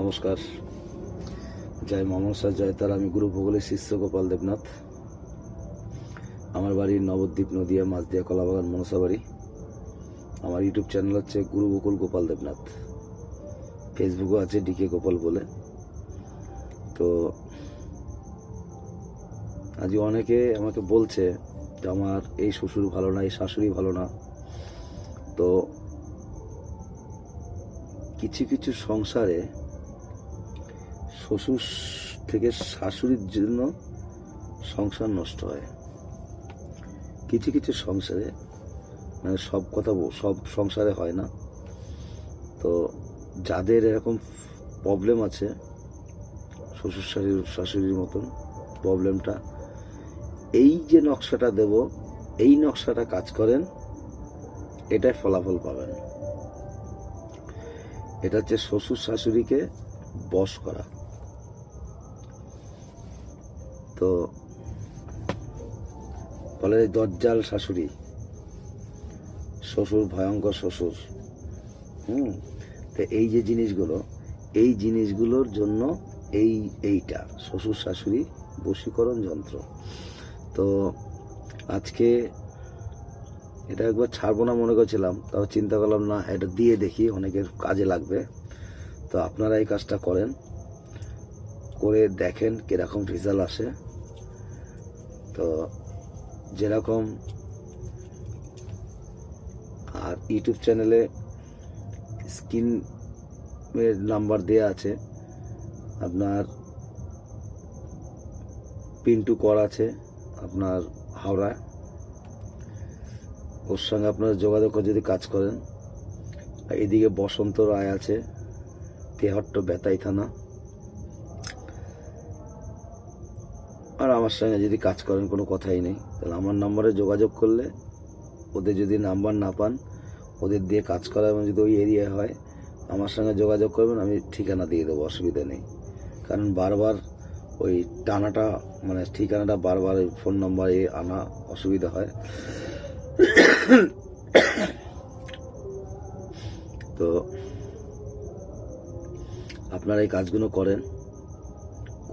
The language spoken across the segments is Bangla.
নমস্কার। জয় মামসা জয় তার। আমি গুরু ভূগোলের শিষ্য গোপাল দেবনাথ। আমার বাড়ি নবদ্বীপ নদিয়া, মাছদিয়া কলাবাগান, মনসা বাড়ি। আমার ইউটিউব চ্যানেল হচ্ছে গুরু বকুল গোপাল দেবনাথ। ফেসবুকও আছে ডিকে গোপাল বলে। তো আজ অনেকে আমাকে বলছে যে আমার এই শ্বশুর ভালো না, এই শাশুড়ি ভালো না। তো কিছু কিছু সংসারে শ্বশুর থেকে শাশুড়ির জন্য সংসার নষ্ট হয়। কিছু কিছু সংসারে মানে সব কথা সব সংসারে হয় না। তো যাদের এরকম প্রবলেম আছে, শ্বশুর শাশুড়ির শাশুড়ির মতন প্রবলেমটা এই যে নকশাটা দেব, এই নকশাটা কাজ করেন, এটাই ফলাফল পাবেন। এটা হচ্ছে শ্বশুর শাশুড়িকে বশ করা। তো বলে দজ্জাল শাশুড়ি। শ্বশুর ভয়ঙ্কর শ্বশুর। হুম? তো এই যে জিনিসগুলো, এই জিনিসগুলোর জন্য এই, এইটা, শ্বশুর শাশুড়ি বশীকরণ যন্ত্র। তো আজকে এটা একবার ছাড়বো না মনে করছিলাম, তাও চিন্তা করলাম, না, এটা দিয়ে দেখি, অনেকের কাজে লাগবে। তো আপনারা এই কাজটা করেন, করে দেখেন কীরকম রেজাল্ট আসে। তো যেরকম আর ইউটিউব চ্যানেলে স্ক্রিনের নাম্বার দেওয়া আছে, আপনার পিন্টু কর আছে, আপনার হাওড়ায় ওর সঙ্গে আপনারা যোগাযোগ করে যদি কাজ করেন এদিকে বসন্ত রায় আছে, তেহট্ট বেতাই থানা। আর আমার সঙ্গে যদি কাজ করেন, কোনো কথাই নেই। তাহলে আমার নাম্বারে যোগাযোগ করলে, ওদের যদি নাম্বার না পান, ওদের দিয়ে কাজ করা এবং যদি ওই এরিয়ায় হয়, আমার সঙ্গে যোগাযোগ করবেন, আমি ঠিকানা দিয়ে দেবো, অসুবিধা নেই। কারণ বারবার ওই টানাটা মানে ঠিকানাটা বারবার ফোন নাম্বারে আনা অসুবিধা হয়। তো আপনারা এই কাজগুলো করেন।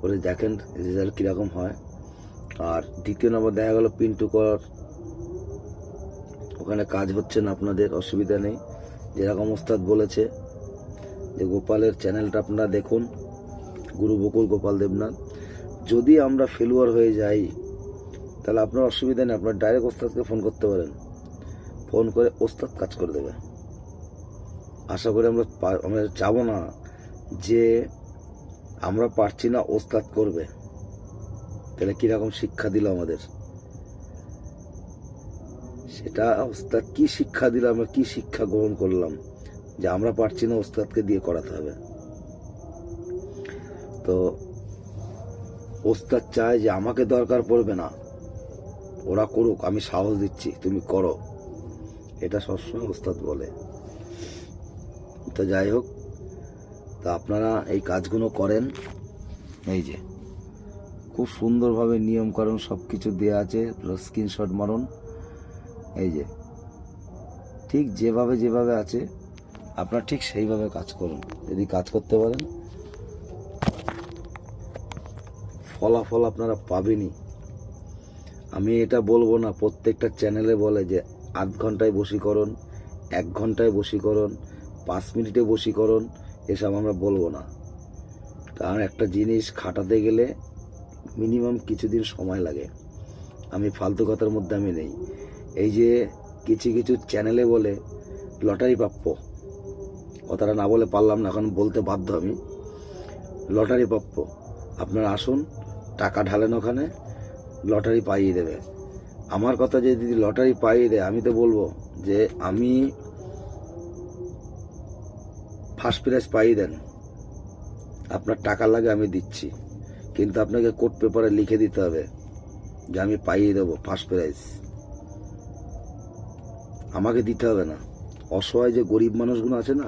করে দেখেন রেজাল্ট কীরকম হয়। আর দ্বিতীয় নম্বর দেখা গেল পিন্টু কর ওখানে কাজ হচ্ছে না আপনাদের, অসুবিধা নেই। যেরকম ওস্তাদ বলেছে যে, গোপালের চ্যানেলটা আপনারা দেখুন। গুরু বকুল, গোপাল দেবনাথ। যদি আমরা ফেলুয়ার হয়ে যাই, তাহলে আপনার অসুবিধা নেই। আপনার ডাইরেক্ট ওস্তাদকে ফোন করতে পারেন। ফোন করে ওস্তাদ কাজ করে দেবে। আশা করি আমরা আমরা যাব না। যে আমরা পারছি না ওস্তাদ করবে। তাহলে কীরকম শিক্ষা দিল আমাদের? সেটা ওস্তাদ কি শিক্ষা দিল? আমরা কি শিক্ষা গ্রহণ করলাম? যে আমরা পারছি না ওস্তাদকে দিয়ে করাতে হবে। তো ওস্তাদ চায় যে আমাকে দরকার পড়বে না। ওরা করুক, আমি সাহস দিচ্ছি, তুমি করো। এটা সবসময় ওস্তাদ বলে। তো যাই হোক তা আপনারা এই কাজগুলো করেন। এই যে, খুব সুন্দরভাবে নিয়মকানুন সব কিছু দেওয়া আছে স্ক্রিনশট মারুন। এই যে, ঠিক যেভাবে যেভাবে আছে, আপনার ঠিক সেইভাবে কাজ করুন। যদি কাজ করতে পারেন, ফলাফল আপনারা পাবেনই। আমি এটা বলব না, প্রত্যেকটা চ্যানেলে বলে যে আধ ঘন্টায় বশীকরণ, এক ঘন্টায় বশীকরণ, পাঁচ মিনিটে বশীকরণ এসব আমরা বলব না। কারণ একটা জিনিস খাটাতে গেলে মিনিমাম কিছুদিন সময় লাগে। আমি ফালতু কথার মধ্যে আমি নেই। এই যে কিছু কিছু চ্যানেলে বলে, লটারি প্রাপ্য। কথাটা না বলে পারলাম না এখন বলতে বাধ্য আমি। লটারি প্রাপ্য। আপনারা আসুন, টাকা ঢালেন ওখানে, লটারি পাইয়ে দেবে। আমার কথা যদি লটারি পাইয়ে দেয়, আমি তো বলব যে আমি ফার্স্ট প্রাইজ পাইয়ে দেন। আপনার টাকা লাগে আমি দিচ্ছি। কিন্তু আপনাকে কোর্ট পেপারে লিখে দিতে হবে যে আমি পাইয়ে দেবো ফার্স্ট প্রাইজ আমাকে দিতে হবে না। অসহায় যে গরিব মানুষগুলো আছে না,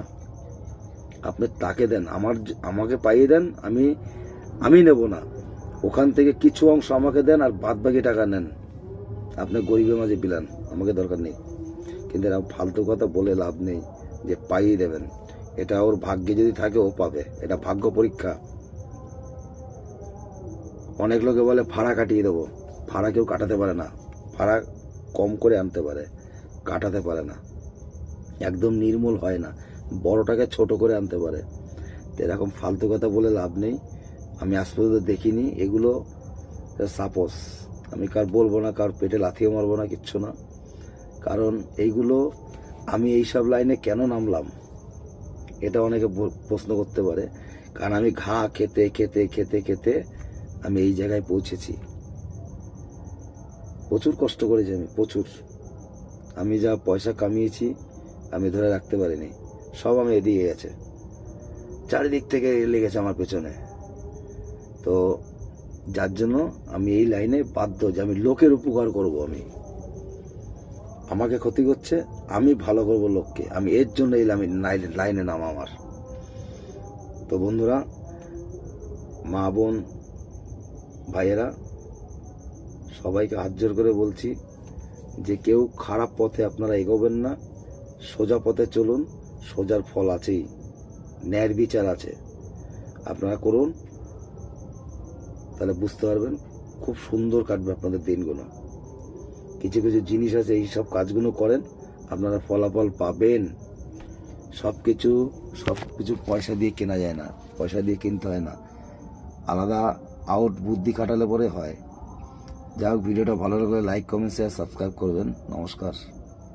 আপনি তাকে দেন। আমার আমাকে পাইয়ে দেন, আমি আমি নেব না। ওখান থেকে কিছু অংশ আমাকে দেন আর বাদ বাকি টাকা নেন। আপনি গরিবের মাঝে বিলান, আমাকে দরকার নেই। কিন্তু ফালতু কথা বলে লাভ নেই যে পাইয়ে দেবেন। এটা ওর ভাগ্যে যদি থাকে, ও পাবে। এটা ভাগ্য পরীক্ষা। অনেক লোকে বলে, ভাড়া কাটিয়ে দেবো। ভাড়া কেউ কাটাতে পারে না। ভাড়া কম করে আনতে পারে। কাটাতে পারে না। একদম নির্মূল হয় না। বড়টাকে ছোট করে আনতে পারে। তো এরকম ফালতু কথা বলে লাভ নেই। আমি আজ পর্যন্ত দেখিনি। এগুলো সাপোজ। আমি কার বলব না, কার পেটে লাথিও মারবো না, কিচ্ছু না। কারণ এইগুলো আমি এইসব লাইনে কেন নামলাম? এটা অনেকে প্রশ্ন করতে পারে। কারণ আমি ঘা খেতে খেতে খেতে খেতে আমি এই জায়গায় পৌঁছেছি। প্রচুর কষ্ট করেছি আমি, প্রচুর। আমি যা পয়সা কামিয়েছি, আমি ধরে রাখতে পারিনি। সব আমি এদিকে গেছে। চারিদিক থেকে লেগেছে আমার পেছনে। তো যার জন্য আমি এই লাইনে বাধ্য যে আমি লোকের উপকার করব আমি। আমাকে ক্ষতি করছে, আমি ভালো করব লোককে। আমি এর জন্য এলাম লাইনে নাম আমার। তো বন্ধুরা, মা, বোন, ভাইয়েরা, সবাইকে হাত জোর করে বলছি যে কেউ খারাপ পথে আপনারা এগোবেন না, সোজা পথে চলুন, সোজার ফল আছেই, ন্যায়ের বিচার আছে। আপনারা করুন, তাহলে বুঝতে পারবেন, খুব সুন্দর কাটবে আপনাদের দিনগুলো। কিছু কিছু জিনিস আছে, এই সব কাজগুলো করেন, আপনারা ফলাফল পাবেন। সব কিছু সব কিছু পয়সা দিয়ে কেনা যায় না, পয়সা দিয়ে কিনতে হয় না। আলাদা আউট বুদ্ধি কাটালে পরে হয়। যাই হোক, ভিডিওটা ভালো লাগলে লাইক কমেন্ট শেয়ার সাবস্ক্রাইব করবেন। নমস্কার।